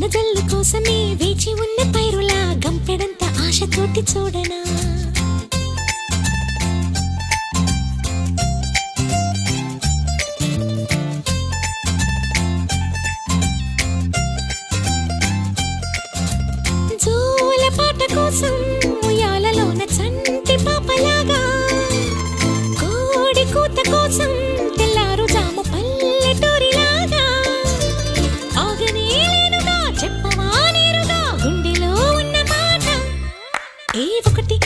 వానజల్లు కోసమే వేచి ఉన్న పైరులా గంపెడంత ఆశతోటి చూడనా? ఏ ఒకటి